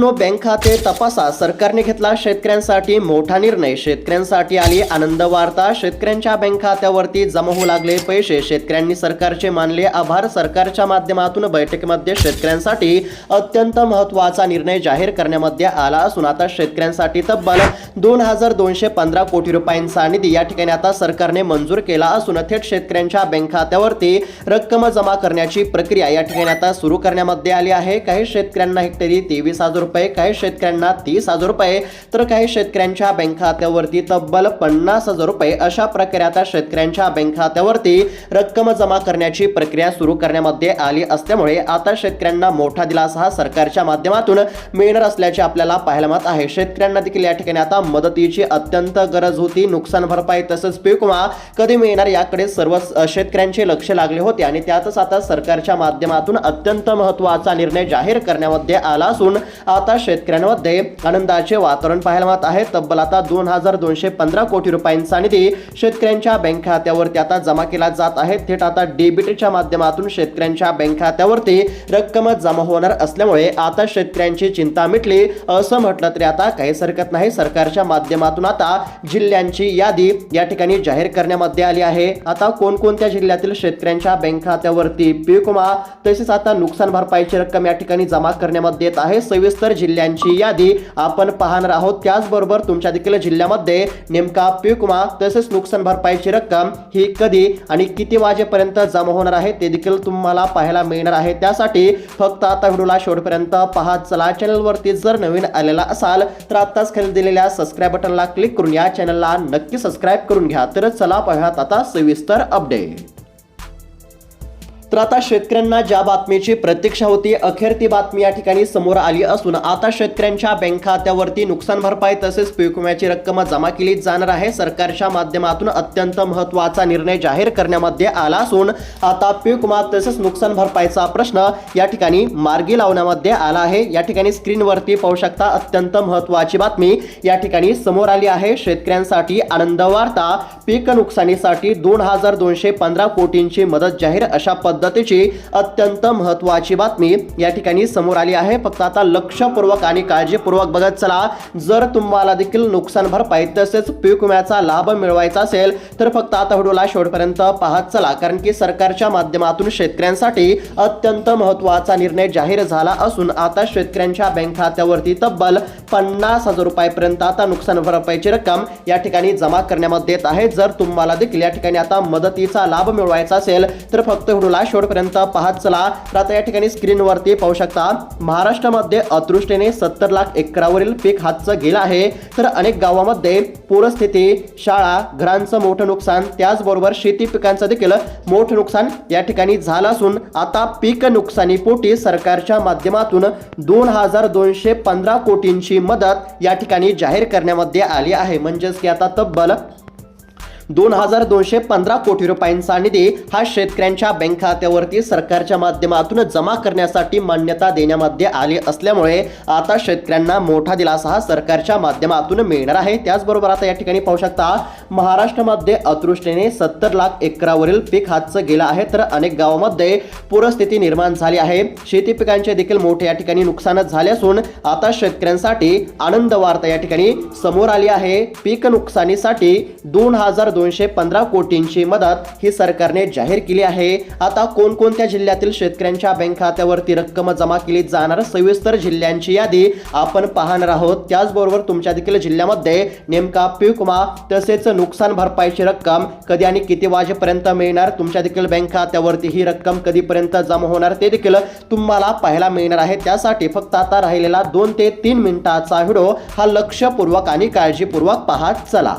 No bank खाते तपासा. सरकारने घेतला शेतकऱ्यांसाठी मोठा निर्णय. शेतकऱ्यांसाठी आली आनंद वार्ता. शेतकऱ्यांच्या बँक खात्यावरती जमा होऊ लागले पैसे. शेतकऱ्यांनी सरकारचे मानले आभार. सरकारच्या माध्यमातून बैठकीमध्ये शेतकऱ्यांसाठी अत्यंत महत्त्वाचा निर्णय जाहीर करण्यामध्ये आला असून आता शेतकऱ्यांसाठी तब्बल दोन हजार दोनशे पंधरा कोटी रुपयांचा निधी या ठिकाणी आता सरकारने मंजूर केला असून थेट शेतकऱ्यांच्या बँक खात्यावरती रक्कम जमा करण्याची प्रक्रिया या ठिकाणी आता सुरू करण्यामध्ये आली आहे. काही शेतकऱ्यांना हेक्टरी तेवीस हजार रुपये काही शेतकऱ्यांना तीस हजार रुपये. तर काही शेतकऱ्यांच्या बँक खात्यावरती तब्बल पन्नास हजार रुपये. अशा प्रकारे आता शेतकऱ्यांच्या बँक खात्यावरती रक्कम जमा करण्याची प्रक्रिया सुरू करण्यामध्ये आली असल्यामुळे आता शेतकऱ्यांना मोठा दिलासा हा सरकारच्या माध्यमातून मिळणार असल्याचे आपल्याला पाहायला मिळत आहे. शेतकऱ्यांना देखील या ठिकाणी आता मदतीची अत्यंत गरज होती. नुकसान भरपाई तसंच पीक विमा कधी मिळणार याकडे सर्व शेतकऱ्यांचे लक्ष लागले होते आणि त्यातच आता सरकारच्या माध्यमातून अत्यंत महत्त्वाचा निर्णय जाहीर करण्यामध्ये आला असून आता शेतकऱ्यांमध्ये आनंदाचे वातावरण पाहायला मिळत आहे. तब्बल आता दोन हजार दोनशे पंधरा कोटी रुपयांचा निधी शेतकऱ्यांच्या बँक खात्यावरती आता जमा केला जात आहे. थेट आता डेबिटच्या माध्यमातून शेतकऱ्यांच्या बँक खात्यावरती रक्कम जमा होणार असल्यामुळे आता शेतकऱ्यांची चिंता मिटली असं म्हटलं तरी आता काहीच हरकत नाही. सरकारच्या माध्यमातून आता जिल्ह्यांची यादी या ठिकाणी जाहीर करण्यामध्ये आली आहे. आता कोणकोणत्या जिल्ह्यातील शेतकऱ्यांच्या बँक खात्यावरती पीक विमा तसेच आता नुकसान भरपाईची रक्कम या ठिकाणी जमा करण्यामध्ये येत आहे. सविस्तर जिल्ह्यांची यादी आपण पाहणार आहोत. त्याचबरोबर तुमच्या देखील जिल्ह्यामध्ये नेमका पीक विमा तसेच नुकसान भरपाईची रक्कम ही कधी आणि किती वाजेपर्यंत जमा होणार आहे ते देखील तुम्हाला पाहायला मिळणार आहे. त्यासाठी फक्त आता व्हिडिओला शेवटपर्यंत पाहत चला चॅनलवरती जर नवीन आलेला असाल तर आत्ताच खाली दिलेल्या सबस्क्राईब बटनला क्लिक करून या चॅनलला नक्की सबस्क्राईब करून घ्या. तर चला पाहूयात आता सविस्तर अपडेट तर आता शेतकऱ्यांना ज्या बातमीची प्रतीक्षा होती अखेर ती बातमी या ठिकाणी समोर आली असून आता शेतकऱ्यांच्या बँक खात्यावरती नुकसान भरपाई तसेच पीक विम्याची रक्कम जमा केली जाणार आहे. सरकारच्या माध्यमातून अत्यंत महत्त्वाचा निर्णय जाहीर करण्यामध्ये आला असून आता पीक विमा तसेच नुकसान भरपाईचा प्रश्न या ठिकाणी मार्गी लावण्यामध्ये आला आहे. या ठिकाणी स्क्रीनवरती पाहू शकता अत्यंत महत्त्वाची बातमी या ठिकाणी समोर आली आहे. शेतकऱ्यांसाठी आनंद वार्ता पीक नुकसानीसाठी दोन हजार दोनशे पंधरा कोटींची मदत जाहीर अशा पद्धतीची अत्यंत महत्वाची बातमी या ठिकाणी समोर आली आहे. फक्त आता लक्षपूर्वक आणि काळजीपूर्वक बघत चला. जर तुम्हाला देखील नुकसान भरपाई तसेच पीक विम्याचा लाभ मिळवायचा असेल तर फक्त आता व्हिडिओला शेवटपर्यंत पाहत चला. कारण की सरकारच्या माध्यमातून शेतकऱ्यांसाठी अत्यंत महत्त्वाचा निर्णय जाहीर झाला असून आता शेतकऱ्यांच्या बँक खात्यावरती तब्बल पन्नास हजार रुपयापर्यंत आता नुकसान भरपाईची रक्कम या ठिकाणी जमा करण्यामध्ये येत आहे. जर तुम्हाला देखील या ठिकाणी आता मदतीचा लाभ मिळवायचा असेल तर फक्त व्हिडिओला शेवटपर्यंत पाहत चला. तर आता या ठिकाणी स्क्रीनवरती पाहू शकता महाराष्ट्रामध्ये अतृष्टीने सत्तर लाख एकरावरील पीक हातचं गेलं आहे. तर अनेक गावामध्ये पूरस्थिती शाळा घरांचं मोठं नुकसान त्याचबरोबर शेती पिकांचं देखील मोठं नुकसान या ठिकाणी झालं असून आता पीक नुकसानीपोटी सरकारच्या माध्यमातून दोन हजार दोनशे पंधरा कोटींची मदत या ठिकाणी जाहीर करण्यामध्ये आली आहे. म्हणजेच की आता तब्बल दोन हजार दोनशे पंधरा कोटी रुपयांचा निधी हा शेतकऱ्यांच्या बँक खात्यावरती सरकारच्या माध्यमातून जमा करण्यासाठी मान्यता देण्यामध्ये आली असल्यामुळे आता शेतकऱ्यांना मोठा दिलासा हा सरकारच्या माध्यमातून मिळणार आहे. त्याचबरोबर आता या ठिकाणी पाहू शकता महाराष्ट्रामध्ये अतृष्टीने सत्तर लाख एकरावरील पीक हातचं गेलं आहे तर अनेक गावामध्ये पूरस्थिती निर्माण झाली आहे. शेती पिकांचे देखील मोठे या ठिकाणी नुकसानच झाले असून आता शेतकऱ्यांसाठी आनंद वार्ता या ठिकाणी समोर आली आहे. पीक नुकसानीसाठी दोन हजार दोनशे पंधरा कोटींची मदत ही सरकारने जाहीर केली आहे. आता कोणकोणत्या जिल्ह्यातील शेतकऱ्यांच्या बँक खात्यावरती रक्कम जमा केली जाणार सविस्तर जिल्ह्यांची यादी आपण पाहणार आहोत. त्याचबरोबर तुमच्या देखील जिल्ह्यामध्ये नेमका पीक विमा तसेच नुकसान भरपाईची रक्कम कधी आणि किती वाजेपर्यंत मिळणार तुमच्या देखील बँक खात्यावरती ही रक्कम कधीपर्यंत जमा होणार ते देखील तुम्हाला पाहायला मिळणार आहे. त्यासाठी फक्त आता राहिलेला दोन ते तीन मिनिटाचा व्हिडिओ हा लक्षपूर्वक आणि काळजीपूर्वक पाहत चला.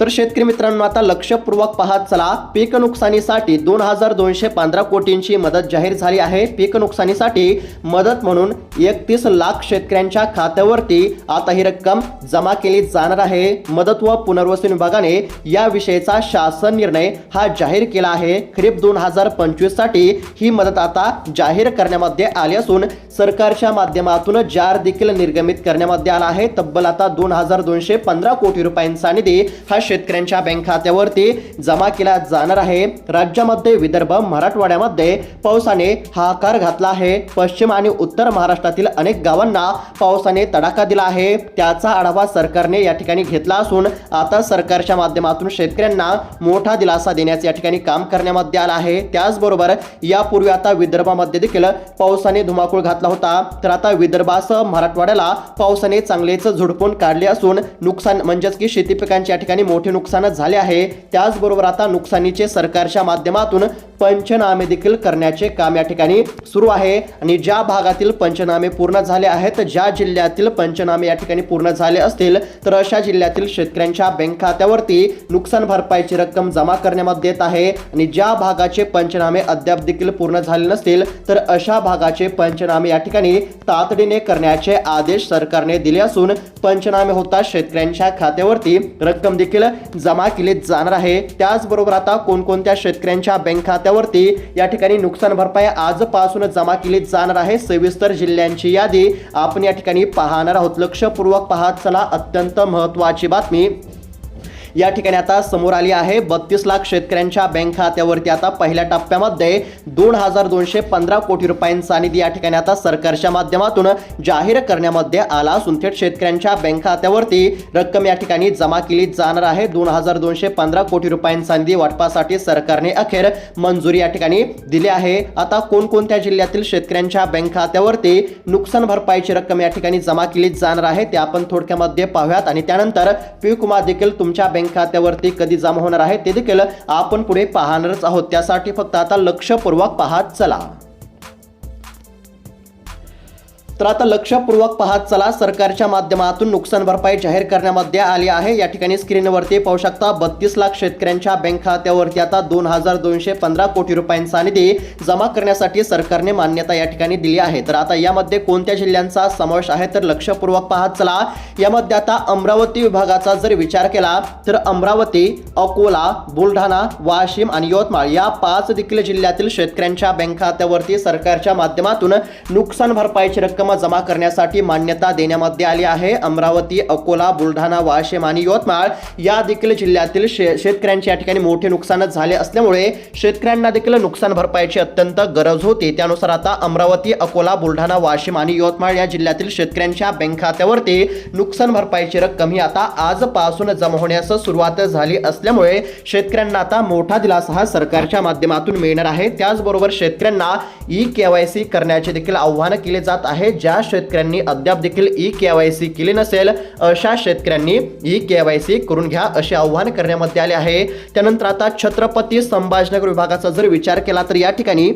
तर शेतकरी मित्रांनो आता लक्षपूर्वक पाहत चला. पीक नुकसानीसाठी दोन हजार दोनशे पंधरा कोटींची मदत जाहीर झाली आहे. पीक नुकसानीसाठी मदत म्हणून एकतीस लाख शेतकऱ्यांच्या खात्यावरती आता ही रक्कम जमा केली जाणार आहे. मदत व पुनर्वसन विभागाने याविषयीचा शासन निर्णय हा जाहीर केला आहे. खरीप दोन हजार पंचवीससाठी ही मदत आता जाहीर करण्यामध्ये आली असून सरकारच्या माध्यमातून जार देखील निर्गमित करण्यामध्ये आला आहे. तब्बल आता दोन हजार दोनशे पंधरा कोटी रुपयांचा निधी हा शेतकऱ्यांच्या बँक खात्यावरती जमा केला जाणार आहे. राज्यामध्ये विदर्भ मराठवाड्यामध्ये पावसाने हाकार घातला आहे. पश्चिम आणि उत्तर महाराष्ट्रातील अनेक गावांना पावसाने तडाखा दिला आहे. त्याचा आढावा सरकारने या ठिकाणी घेतला असून आता सरकारच्या माध्यमातून शेतकऱ्यांना मोठा दिलासा देण्याचे या ठिकाणी काम करण्यामध्ये आलं आहे. त्याचबरोबर यापूर्वी आता विदर्भामध्ये देखील पावसाने धुमाकूळ घातला होता. तर आता विदर्भासह मराठवाड्याला पावसाने चांगलेच झुडपून काढले असून नुकसान म्हणजेच की शेती पिकांच्या या ठिकाणी मोठे नुकसानच झाले आहे. त्याचबरोबर आता नुकसानीचे सरकारच्या माध्यमातून पंचनामे देखील करण्याचे काम या ठिकाणी सुरू आहे. आणि ज्या भागातील पंचनामे पूर्ण झाले आहेत ज्या जिल्ह्यातील पंचनामे या ठिकाणी पूर्ण झाले असतील तर अशा जिल्ह्यातील शेतकऱ्यांच्या बँक खात्यावरती नुकसान भरपाईची रक्कम जमा करण्यामध्ये येत आहे. आणि ज्या भागाचे पंचनामे अद्याप देखील पूर्ण झाले नसतील तर अशा भागाचे पंचनामे या ठिकाणी तातडीने करण्याचे आदेश सरकारने दिले असून पंचनामे होता शेतकऱ्यांच्या खात्यावरती रक्कम देखील जमा केली जाणार आहे. त्याचबरोबर आता कोणकोणत्या शेतकऱ्यांच्या बँक खात्यावरती या ठिकाणी नुकसान भरपाई आजपासून जमा केली जाणार आहे. सविस्तर जिल्ह्यांची यादी आपण या ठिकाणी पाहणार आहोत. लक्षपूर्वक पाहत चला. अत्यंत महत्वाची बातमी. या ठिकाणी आता समोर आली आहे बत्तीस लाख शेतकऱ्यांच्या बँक खात्यावरती आता पहिल्या टप्प्यामध्ये दोन हजार दोनशे पंधरा कोटी रुपयांचा निधी या ठिकाणी आता सरकारच्या माध्यमातून जाहीर करण्यामध्ये आला असून थेट शेतकऱ्यांच्या बँक खात्यावरती रक्कम या ठिकाणी जमा केली जाणार आहे. दोन हजार दोनशे पंधरा कोटी रुपयांचा निधी वाटपासाठी सरकारने अखेर मंजुरी या ठिकाणी दिली आहे. आता कोणकोणत्या जिल्ह्यातील शेतकऱ्यांच्या बँक खात्यावरती नुकसान भरपाईची रक्कम या ठिकाणी जमा केली जाणार आहे ते आपण थोडक्यामध्ये पाहूयात. आणि त्यानंतर पीक विमा देखील तुमच्या बँक खात्यावरती कधी जमा होणार आहे ते देखील आपण पुढे पाहणारच आहोत. त्यासाठी फक्त आता लक्षपूर्वक पाहत चला. तर आता लक्षपूर्वक पाहत चला सरकारच्या माध्यमातून नुकसान भरपाई जाहीर करण्यामध्ये आली आहे. या ठिकाणी स्क्रीनवरती पाहू शकता बत्तीस लाख शेतकऱ्यांच्या बँक खात्यावरती आता दोन हजार दोनशे पंधरा कोटी रुपयांचा निधी जमा करण्यासाठी सरकारने मान्यता या ठिकाणी दिली आहे. तर आता यामध्ये कोणत्या जिल्ह्यांचा समावेश आहे? तर लक्षपूर्वक पाहत चला. यामध्ये आता अमरावती विभागाचा जर विचार केला तर अमरावती अकोला बुलढाणा वाशिम आणि यवतमाळ या पाच देखील जिल्ह्यातील शेतकऱ्यांच्या बँक खात्यावरती सरकारच्या माध्यमातून नुकसान भरपाईची रक्कम जमा करण्यासाठी मान्यता देण्यामध्ये आली आहे. अमरावती अकोला बुलढाणा वाशिम आणि यवतमाळ या देखील जिल्ह्यातील शे शेतकऱ्यांच्या या ठिकाणी मोठे नुकसान झाले असल्यामुळे शेतकऱ्यांना देखील नुकसान भरपाईची अत्यंत गरज होती. त्यानुसार आता अमरावती अकोला बुलढाणा वाशिम आणि यवतमाळ या जिल्ह्यातील शेतकऱ्यांच्या बँक खात्यावरती नुकसान भरपाईची रक्कम ही आता आजपासून जमा होण्यास सुरुवात झाली असल्यामुळे शेतकऱ्यांना आता मोठा दिलासा हा सरकारच्या माध्यमातून मिळणार आहे. त्याचबरोबर शेतकऱ्यांना ई केवायसी करण्याचे देखील आव्हान केले जात आहे. ज्या शेतकऱ्यांनी अद्याप देखील ई केवायसी केली नसेल अशा शेतकऱ्यांनी ई केवायसी करून घ्या असे आव्हान करण्यामध्ये आले आहे. त्यानंतर आता छत्रपती संभाजनगर विभागाचा जर विचार केला तर या ठिकाणी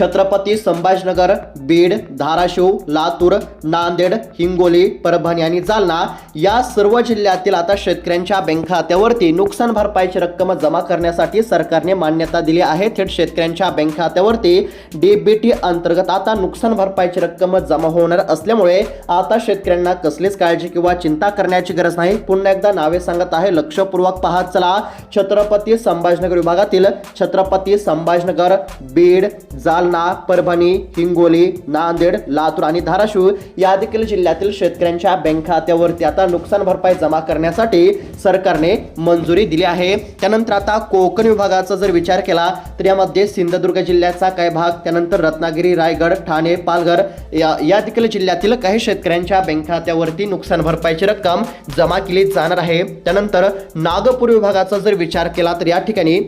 छत्रपती संभाजनगर बीड धाराशिव लातूर नांदेड हिंगोली परभणी आणि जालना या सर्व जिल्ह्यातील आता शेतकऱ्यांच्या बँक खात्यावरती नुकसान भरपाईची रक्कम जमा करण्यासाठी सरकारने मान्यता दिली आहे. थेट शेतकऱ्यांच्या बँक खात्यावरती डीबीटी अंतर्गत आता नुकसान भरपाईची रक्कम जमा होणार असल्यामुळे आता शेतकऱ्यांना कसलीच काळजी किंवा चिंता करण्याची गरज नाही. पुन्हा एकदा नावे सांगत आहे लक्षपूर्वक पाहत चला. छत्रपती संभाजनगर विभागातील छत्रपती संभाजनगर बीड जालना परभणी हिंगोली नांदेड लातूर आणि धाराशिव या देखील जिल्ह्यातील शेतकऱ्यांच्या बँक खात्यावरती आता नुकसान भरपाई जमा करण्यासाठी सरकारने मंजुरी दिली आहे. त्यानंतर आता कोकण विभागाचा जर विचार केला तर यामध्ये सिंधुदुर्ग जिल्ह्याचा काही भाग त्यानंतर रत्नागिरी रायगड ठाणे पालघर या या देखील जिल्ह्यातील काही शेतकऱ्यांच्या बँक खात्यावरती नुकसान भरपाईची रक्कम जमा केली जाणार आहे. त्यानंतर नागपूर विभागाचा जर विचार केला तर या ठिकाणी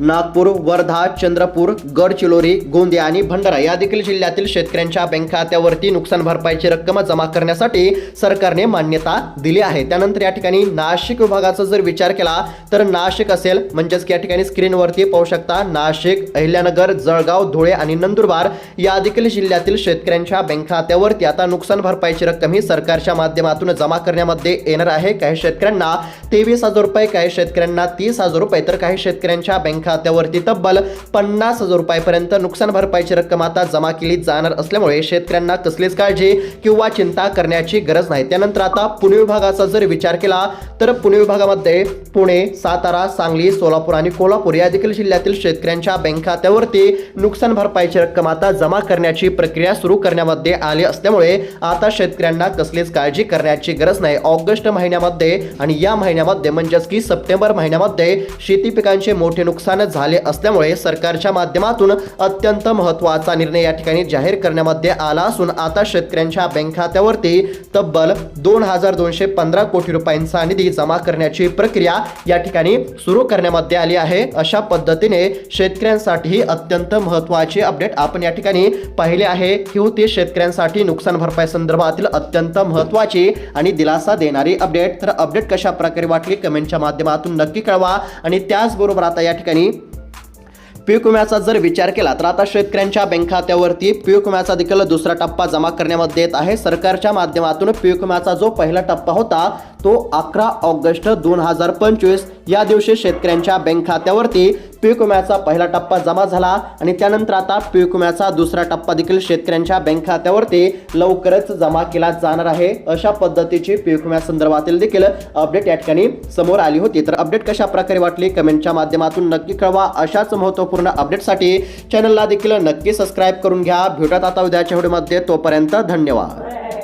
नागपूर वर्धा चंद्रपूर गडचिरोली गोंदिया आणि भंडारा या देखील जिल्ह्यातील शेतकऱ्यांच्या बँक खात्यावरती नुकसान भरपाईची रक्कम जमा करण्यासाठी सरकारने मान्यता दिली आहे. त्यानंतर या ठिकाणी नाशिक विभागाचा जर विचार केला तर नाशिक असेल. म्हणजेच की या ठिकाणी स्क्रीनवरती पाहू शकता नाशिक अहिल्यानगर जळगाव धुळे आणि नंदुरबार या देखील जिल्ह्यातील शेतकऱ्यांच्या बँक खात्यावरती आता नुकसान भरपाईची रक्कम ही सरकारच्या माध्यमातून जमा करण्यामध्ये येणार आहे. काही शेतकऱ्यांना तेवीस हजार रुपये काही शेतकऱ्यांना तीस हजार रुपये तर काही शेतकऱ्यांच्या बँक खात्यावरती तब्बल पन्नास हजार रुपयापर्यंत नुकसान भरपाईची रक्कम आता जमा केली जाणार असल्यामुळे शेतकऱ्यांना कसलीच काळजी किंवा चिंता करण्याची गरज नाही. त्यानंतर आता पुणे विभागाचा जर विचार केला तर पुणे विभागामध्ये पुणे सातारा सांगली सोलापूर आणि कोल्हापूर या देखील जिल्ह्यातील शेतकऱ्यांच्या बँक खात्यावरती नुकसान भरपाईची रक्कम आता जमा करण्याची प्रक्रिया सुरू करण्यामध्ये आली असल्यामुळे आता शेतकऱ्यांना कसलीच काळजी करण्याची गरज नाही. ऑगस्ट महिन्यामध्ये आणि या महिन्यामध्ये म्हणजेच की सप्टेंबर महिन्यामध्ये शेती पिकांचे मोठे नुकसान झाले असल्यामुळे सरकारच्या माध्यमातून अत्यंत महत्त्वाचा निर्णय या ठिकाणी जाहीर करण्यामध्ये आला असून आता शेतकऱ्यांच्या बँक खात्यावरती तब्बल दोन हजार दोनशे पंधरा कोटी रुपयांचा निधी जमा करण्याची प्रक्रिया या ठिकाणी सुरू करण्यामध्ये आली आहे. अशा पद्धतीने शेतकऱ्यांसाठीही अत्यंत महत्त्वाचे अपडेट आपण या ठिकाणी पाहिले आहे. ही होती शेतकऱ्यांसाठी नुकसान भरपाई संदर्भातील अत्यंत महत्त्वाची आणि दिलासा देणारी अपडेट. तर अपडेट कशा प्रकारे वाटली? कमेंटच्या माध्यमातून नक्की कळवा. आणि त्याचबरोबर आता या ठिकाणी पीक विम्याचा जर विचार केला तर आता शेतकऱ्यांच्या बँक खात्यावरती पीक विम्याचा देखील दुसरा टप्पा जमा करण्यामध्ये येत आहे. सरकारच्या माध्यमातून पीक विम्याचा जो पहिला टप्पा होता तो अकरा ऑगस्ट दोन हजार पंचवीस या दिवशी शेतकऱ्यांच्या बँक खात्यावरती पीक विम्याचा पहिला टप्पा जमा झाला आणि त्यानंतर आता पीक विम्याचा दुसरा टप्पा देखील शेतकऱ्यांच्या बँक खात्यावरती लवकरच जमा केला जाणार आहे. अशा पद्धतीची पीक विम्या संदर्भातील देखील अपडेट या ठिकाणी समोर आली होती. तर अपडेट कशा प्रकारे वाटली? कमेंटच्या माध्यमातून नक्की कळवा. अशाच महत्त्वपूर्ण अपडेटसाठी चॅनलला देखील नक्की सबस्क्राईब करून घ्या. भेटत आता उद्याच्या व्हिडिओमध्ये. तोपर्यंत धन्यवाद.